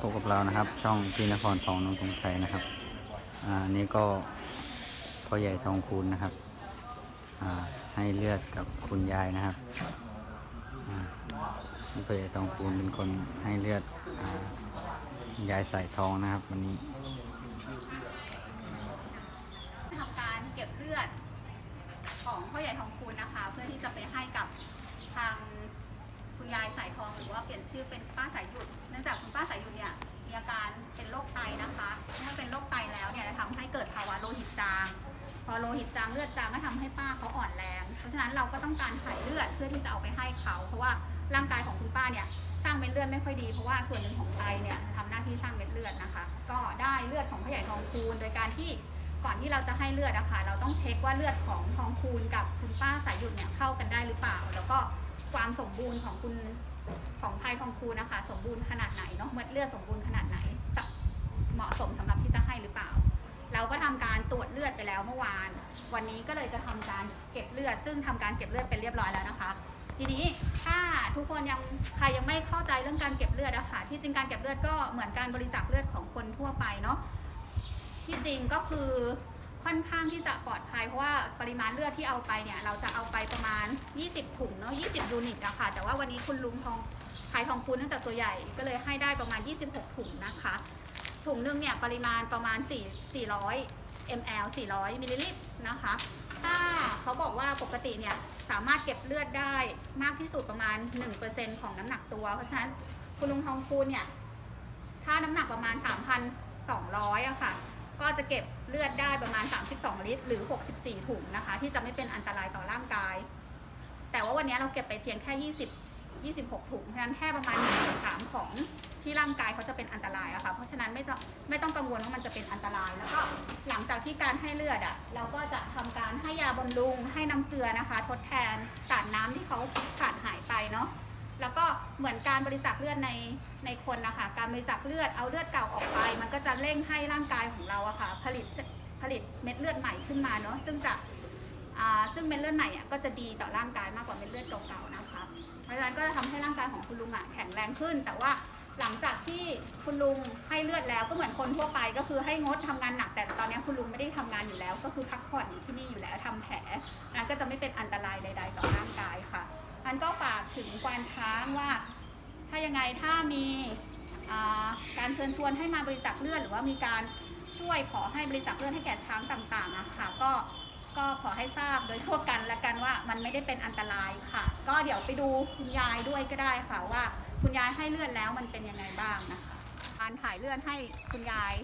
พบกับเรานะครับ ช่องที่นครทองนนทงชัยนะครับ อ่านี่ก็พ่อใหญ่ทองคูณนะครับ อ่าให้เลือดกับคุณยายนะครับอ่าพ่อใหญ่ทองคูณเป็นคนให้เลือดอ่ายายใส่ทองนะครับ วันนี้ทำการเก็บเลือดของพ่อใหญ่ทองคูณนะคะ เพื่อที่จะไปให้กับทาง ยายสายทองหรือว่าเปลี่ยนชื่อเป็นป้าสายหยุดเนื่องจากคุณป้าสายหยุดเนี่ยมีอาการเป็นโรคไตนะคะเมื่อเป็นโรคไตแล้วเนี่ยจะทำให้เกิดภาวะโลหิตจาง พอโลหิตจางเลือดจางก็ทำให้ป้าเขาอ่อนแรง เพราะฉะนั้นเราก็ต้องการถ่ายเลือดเพื่อที่จะเอาไปให้เขา เพราะว่าร่างกายของคุณป้าเนี่ยสร้างเม็ดเลือดไม่ค่อยดีเพราะว่าส่วนหนึ่งของไตเนี่ยทำหน้าที่สร้างเม็ดเลือดนะคะ ก็ได้เลือดของพ่อใหญ่ทองคูณโดยการที่ก่อนที่เราจะให้เลือดอะค่ะเราต้องเช็คว่าเลือดของทองคูณกับคุณป้าสายหยุดเนี่ยเข้ากันได้หรือเปล่า แล้วก็ ความสมบูรณ์ของคุณของพายทองคูณนะคะ สมบูรณ์ขนาดไหนเนาะเม็ดเลือดสมบูรณ์ขนาดไหนเหมาะสมสำหรับที่จะให้หรือเปล่า เราก็ทำการตรวจเลือดไปแล้วเมื่อวาน วันนี้ก็เลยจะทำการเก็บเลือด ซึ่งทำการเก็บเลือดเป็นเรียบร้อยแล้วนะคะ ทีนี้ถ้าทุกคนยังใครยังไม่เข้าใจเรื่องการเก็บเลือดอะค่ะที่จริงการเก็บเลือดก็เหมือนการบริจาคเลือดของคนทั่วไปเนาะที่จริงก็คือ ค่อนข้างที่จะปลอดภัยเพราะว่าปริมาณเลือดที่เอาไปเนี่ยเราจะเอาไปประมาณ 20 ถุงเนาะ 20 ยูนิตอะค่ะแต่ว่าวันนี้คุณลุงทองขายทองคูณเนื่องจากตัวใหญ่ก็เลยให้ได้ประมาณ 26 ถุงนะคะ ถุงหนึงเนี่ยปริมาณประมาณ 4 400 ml 400มิลลิลิตรนะคะ ถ้าเขาบอกว่าปกติเนี่ยสามารถเก็บเลือดได้มากที่สุดประมาณ 1%ของน้ำหนักตัว เพราะฉะนั้นคุณลุงทองคูณเนี่ยถ้าน้ำหนักประมาณ 3,200อะค่ะ ก็จะเก็บเลือดได้ประมาณ 32 ลิตร หรือ 64 ถุงนะคะ ที่จะไม่เป็นอันตรายต่อร่างกาย แต่ว่าวันนี้เราเก็บไปเพียงแค่ 20 26 ถุงเพราะฉะนั้นแค่ประมาณ1ส่วน3ของที่ร่างกายเขาจะเป็นอันตรายอะค่ะ เพราะฉะนั้นไม่จะไม่ต้องกังวลว่ามันจะเป็นอันตราย แล้วก็หลังจากที่การให้เลือดอะเราก็จะทำการให้ยาบำรุง ให้น้ำเกลือนะคะ ทดแทนสารน้ำที่เขาขาดหายไปเนาะ แล้วก็เหมือนการบริจาคเลือดในในคนนะคะ การบริจาคเลือดเอาเลือดเก่าออกไป มันก็จะเร่งให้ร่างกายของเราอะค่ะผลิตผลิตเม็ดเลือดใหม่ขึ้นมาเนาะซึ่งจะซึ่งเม็ดเลือดใหม่ก็จะดีต่อร่างกายมากกว่าเม็ดเลือดเก่าๆนะคะ เพราะฉะนั้นก็จะทำให้ร่างกายของคุณลุงอะแข็งแรงขึ้น แต่ว่าหลังจากที่คุณลุงให้เลือดแล้วก็เหมือนคนทั่วไปก็คือให้งดทำงานหนักแต่ตอนนี้คุณลุงไม่ได้ทำงานอยู่แล้ว ก็คือพักผ่อนอยู่ที่นี่อยู่แล้วทำแผลนั้นก็จะไม่เป็นอันตรายใด ๆ ต่อ พันก็ฝากถึงควานช้างว่า ถ้ายังไงถ้ามีการเชิญชวนให้มาบริจาคเลือดหรือว่ามีการช่วยขอให้บริจาคเลือดให้แก่ช้างต่างๆนะคะก็ก็ขอให้ทราบโดยทั่วกันและกันว่ามันไม่ได้เป็นอันตรายค่ะ ก็เดี๋ยวไปดูคุณยายด้วยก็ได้ค่ะว่าคุณยายให้เลือดแล้วมันเป็นยังไงบ้างนะคะการถ่ายเลือดให้คุณยาย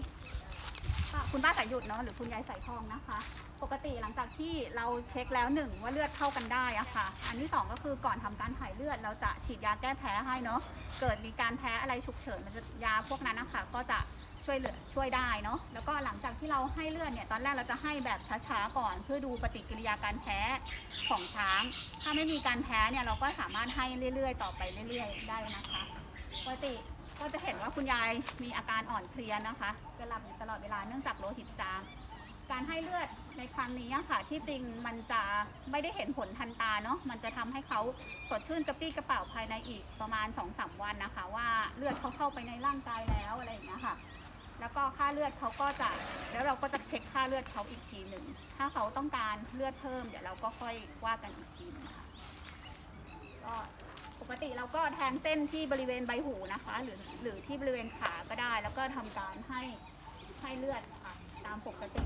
คุณป้าสายหยุดเนาะหรือคุณยายสายทองนะคะ ปกติหลังจากที่เราเช็คแล้วหนึ่งว่าเลือดเข้ากันได้อะค่ะ อันที่สองก็คือก่อนทำการถ่ายเลือด เราจะฉีดยาแก้แพ้ให้เนาะเกิดมีการแพ้อะไรฉุกเฉินมันจะยาพวกนั้นนะคะก็จะช่วยเหลือช่วยได้เนาะแล้วก็หลังจากที่เราให้เลือดเนี่ยตอนแรกเราจะให้แบบช้าๆก่อน เพื่อดูปฏิกิริยาการแพ้ของช้าง ถ้าไม่มีการแพ้เนี่ยเราก็สามารถให้เรื่อยๆ ต่อไปเรื่อย ๆ ได้นะคะปกติ ก็จะเห็นว่าคุณยายมีอาการอ่อนเพลียนะคะจะหลับอยู่ตลอดเวลาเนื่องจากโลหิตจางการให้เลือดในครั้งนี้ค่ะ ที่จริงมันจะไม่ได้เห็นผลทันตาเนาะมันจะทำให้เขาสดชื่นกระปี้กระเป๋าภายในอีกประมาณ2อสวันนะคะ ว่าเลือดเขาเข้าไปในร่างกายแล้วอะไรอย่างเงี้ยค่ะ แล้วก็ค่าเลือดเขาก็จะแล้วเราก็จะเช็คค่าเลือดเขาอีกทีหนึ่งถ้าเขาต้องการเลือดเพิ่มเดี๋ยวเราก็ค่อยว่ากันอีกทีนึงค่ะ ก็ปกติเราก็แทงเส้นที่บริเวณใบหูนะคะ หรือหรือที่บริเวณขาก็ได้ แล้วก็ทำการให้ให้เลือดค่ะตามปกติ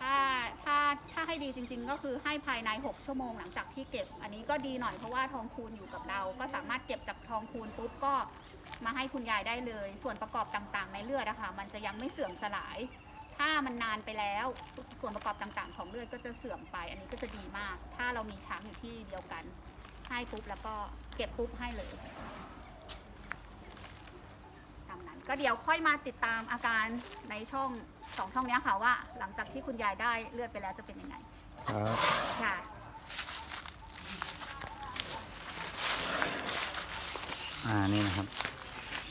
ถ้าถ้าถ้าให้ดีจริง ๆ ก็คือให้ภายใน 6 ชั่วโมงหลังจากที่เก็บ อันนี้ก็ดีหน่อยเพราะว่าทองคูณอยู่กับเรา ก็สามารถเก็บจากทองคูณปุ๊บก็มาให้คุณยายได้เลย ส่วนประกอบต่างๆ ในเลือดอะคะมันจะยังไม่เสื่อมสลาย ถ้ามันนานไปแล้วส่วนประกอบต่างๆ ของเลือดก็จะเสื่อมไป อันนี้ก็จะดีมาก ถ้าเรามีช้างอยู่ที่เดียวกัน ให้ปุ๊บแล้วก็เก็บปุ๊บให้เลยตามนั้นก็เดี๋ยวค่อยมาติดตามอาการในช่องสองช่องเนี้ยค่ะว่า หลังจากที่คุณยายได้เลือดไปแล้วจะเป็นยังไงครับ ค่ะ อ่านี่นะครับ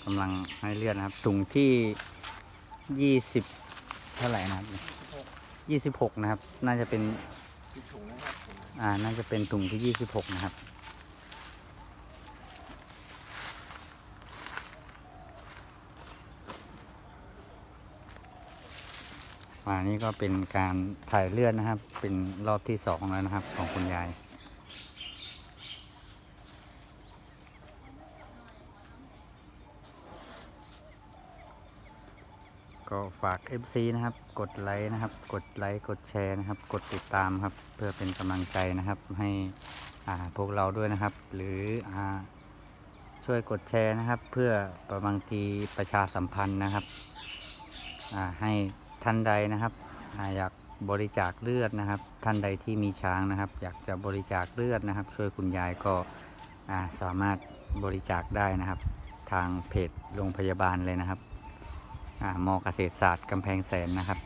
กำลังให้เลือดนะครับถุงที่ยี่สิบ ท่าไหร่นะครับยี่สิบหกนะครับ น่าจะเป็นอ่า น่าจะเป็นถุงที่ยี่สิบหกนะครับ มานี่ก็เป็นการถ่ายเลือดนะครับ เป็นรอบที่สองแล้วนะครับ ของคุณยาย ก็ฝาก FC นะครับ กดไลค์นะครับ กดไลค์กดแชร์นะครับ กดติดตามครับ เพื่อเป็นกำลังใจนะครับ ให้พวกเราด้วยนะครับ หรืออช่วยกดแชร์นะครับ เพื่อบางทีประชาสัมพันธ์นะครับให้ท่านใดนะครับออยากบริจาคเลือดนะครับ ท่านใดที่มีช้างนะครับ อยากจะบริจาคเลือดนะครับ ช่วยคุณยายก็สามารถบริจาคได้นะครับ ทางเพจโรงพยาบาลเลยนะครับ มอเกษตรศาสตร์กำแพงแสนนะครับ